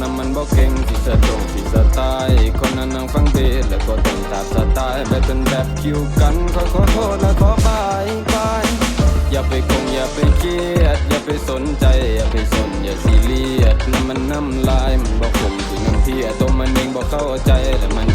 นั้นมันบอกเก่งที่สะตรงที่สะตายคนนั้นนั่งฟังเบสแล้วก็ต้องตามสไตล์แบบเป็นแบบคิวกันขอขอโทษและขอบายบายอย่าไปคงอย่าไปเครียด อย่าไปสนใจ อย่าไปสนอย่าซีเรียสน้ำมันน้ำลายมันบ่คมถึงน้ำเพียตัวมันเองบอกเข้าใจและมัน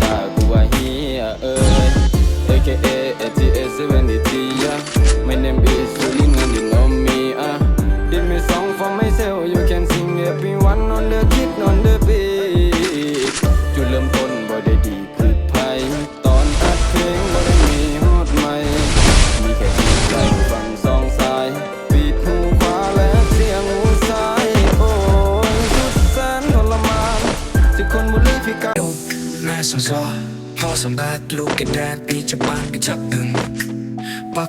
แม่ส่งซอพ่อส่งแบดลูกกับแดดปีจะบ้านไปจับอึงปั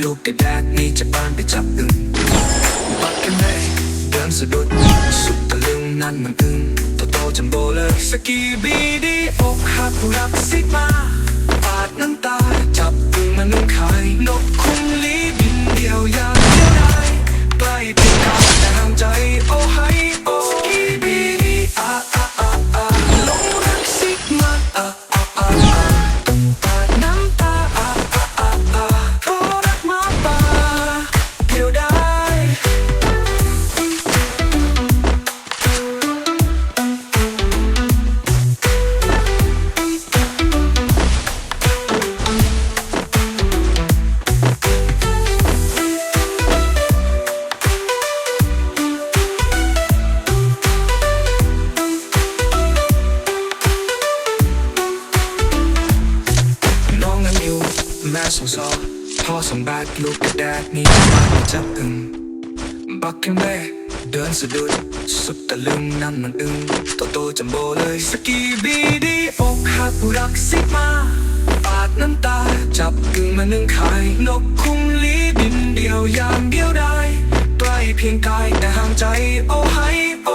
ลูกกระแดกนี่จะบ้านไปจับอึ่งบักกันแม่เดินสะดุดสุดตะลึงนั่นมันอึ่งโตโตจัมโบเลยสกีบีดีอกหักรักซิกมาปาดน้ำตาจับอึ่งมานุ่งขายนกคุ้มลีบินเดียวยา แม่ส่งซอพ่อส่งแบดลูกกับแดดนี่บ้านจับอึงบักกันแม่เดินสะดุดสุดตะลึงนั่นมันอึงโตโตจัมโบเลยสกีบีดีอกหักรักซิกมาปาดน้ำตาจับกึ่งมานึ่งขายนกคุ้มลีบินเดียวอย่างเดียวได้ใกล้เพียงกายแต่ห่างใจโอ้ให้โ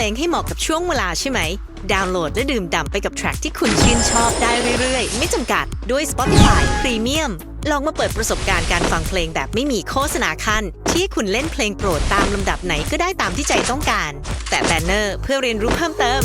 ลงให้เหมาะกับช่วงเวลาใช่ไหม ดาวน์โหลดและดื่มด่ำไปกับแทร็กที่คุณชื่นชอบได้เรื่อยๆ ไม่จำกัดด้วย Spotify Premium ลองมาเปิดประสบการณ์การฟังเพลงแบบไม่มีโฆษณาขั้น ที่คุณเล่นเพลงโปรดตามลำดับไหนก็ได้ตามที่ใจต้องการ แต่แบนเนอร์เพื่อเรียนรู้เพิ่มเติม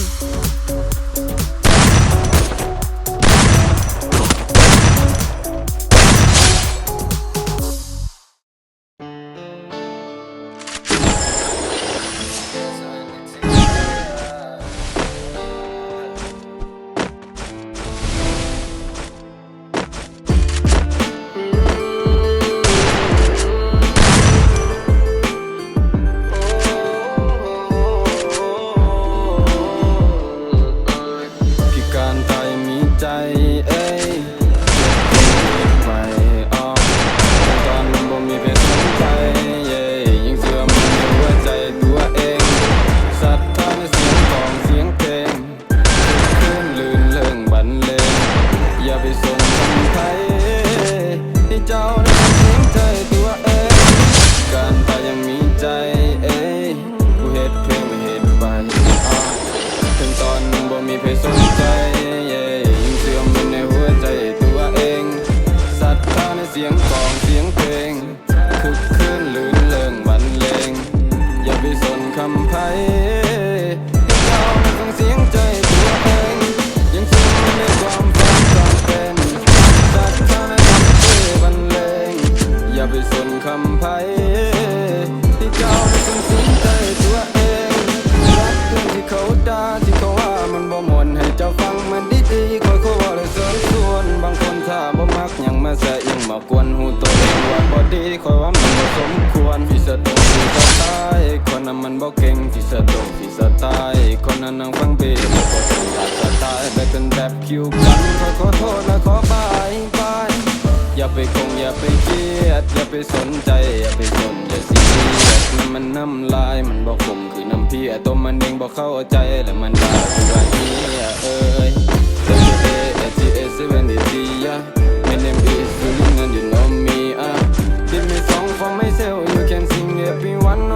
เคยสนใจยิ่งเสื่อมลงในหัวใจตัวเองศรัทธาในเสียงกองเสียงเพลงคึกคืนลื่นเลิงบันเลงอย่าไปสนคำไพ่เราไม่งเสียงใจตัวเองยังซึ้งในความฝันจำเป็นศรัทธาในคำที่บรรเลงอย่าไปสนคำไพ่ คอยว่ามันบ่สมควรพี่สะตรงพี่สะตายคนนั้นมันบ่เก่งพี่สะตรงพี่สะตายคนนั้นนั่งฟังเบสแล้วก็ต้องขาดสไตล์ไปเป็นแบบคิวกันขอขอโทษและขอบายบายอย่าไปคงอย่าไปเครียดอย่าไปสนใจอย่าไปสนอย่าซีเรียสนั่นมันน้ำลายมันบอกผมคือน้ำเพียตัวมันเองบอกเข้าใจแล้วมันด่าคือว่าเฮียเอ้ย W A T S seven D T yeah My name is Julian and you know myself oh, you can sing everyone